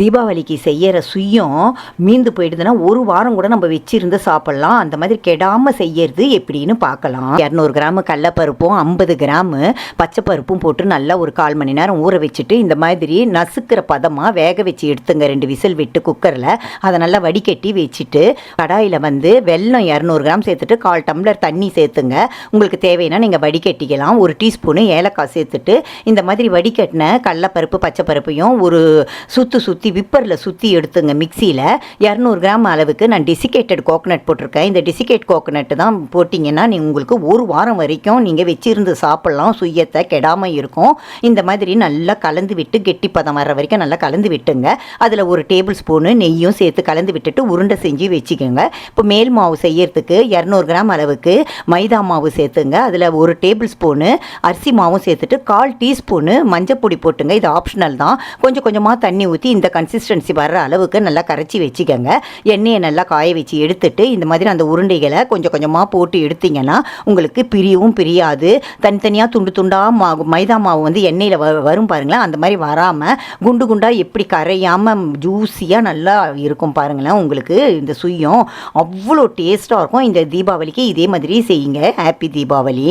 தீபாவளிக்கு செய்கிற சுயம் மீந்து போயிடுதுன்னா ஒரு வாரம் கூட நம்ம வச்சிருந்து சாப்பிட்லாம். அந்த மாதிரி கெடாமல் செய்யறது எப்படின்னு பார்க்கலாம். இரநூறு கிராம் கடலப்பருப்பும் ஐம்பது கிராம் பச்சைப்பருப்பும் போட்டு நல்லா ஒரு கால் மணி நேரம் ஊற வச்சுட்டு இந்த மாதிரி நசுக்கிற பதமாக வேக வச்சு எடுத்துங்க. ரெண்டு விசில் விட்டு குக்கரில் அதை நல்லா வடிகட்டி வச்சுட்டு கடாயில் வந்து வெல்லம் இரநூறு கிராம் சேர்த்துட்டு கால் டம்ளர் தண்ணி சேர்த்துங்க. உங்களுக்கு தேவைன்னா நீங்கள் வடிகட்டிக்கலாம். ஒரு டீஸ்பூனு ஏலக்காய் சேர்த்துட்டு இந்த மாதிரி வடிகட்டின கடலப்பருப்பு பச்சைப்பருப்பையும் ஒரு சுற்று சுற்றி விப்பரில் சுற்றி எடுத்துங்க மிக்சியில். இரநூறு கிராம் அளவுக்கு நான் டிசிகேட்டட் கோகனட் போட்டிருக்கேன். இந்த டிசிகேட் கோகனட் தான் போட்டிங்கன்னா நீ உங்களுக்கு ஒரு வாரம் வரைக்கும் நீங்கள் வச்சிருந்து சாப்பிட்லாம். சுயத்தை கெடாமல் இருக்கும். இந்த மாதிரி நல்லா கலந்து விட்டு கெட்டி பதம் வர்ற வரைக்கும் நல்லா கலந்து விட்டுங்க. அதில் ஒரு டேபிள் ஸ்பூனு நெய்யும் சேர்த்து கலந்து விட்டுட்டு உருண்டை செஞ்சு வச்சுக்கோங்க. இப்போ மேல் மாவு செய்யறதுக்கு இரநூறு கிராம் அளவுக்கு மைதா மாவு சேர்த்துங்க. அதில் ஒரு டேபிள் ஸ்பூனு அரிசி மாவும் சேர்த்துட்டு கால் டீஸ்பூனு மஞ்சள் பொடி போட்டுங்க. இது ஆப்ஷனல் தான். கொஞ்சம் கொஞ்சமாக தண்ணி ஊற்றி இந்த கன்சிஸ்டன்சி வர்ற அளவுக்கு நல்லா கரைச்சி வச்சுக்கோங்க. எண்ணெயை நல்லா காய வச்சு எடுத்துட்டு இந்த மாதிரி அந்த உருண்டைகளை கொஞ்சம் கொஞ்சமாக போட்டு எடுத்தீங்கன்னா உங்களுக்கு பிரியவும் பிரியாது. தனித்தனியாக துண்டு துண்டாக மா மைதா மாவு வந்து எண்ணெயில் வ வரும் பாருங்களேன். அந்த மாதிரி வராமல் குண்டு குண்டாக எப்படி கரையாமல் ஜூஸியாக நல்லா இருக்கும் பாருங்களேன். உங்களுக்கு இந்த சுயம் அவ்வளோ டேஸ்ட்டாக இருக்கும். இந்த தீபாவளிக்கு இதே மாதிரி செய்யுங்க. ஹாப்பி தீபாவளி.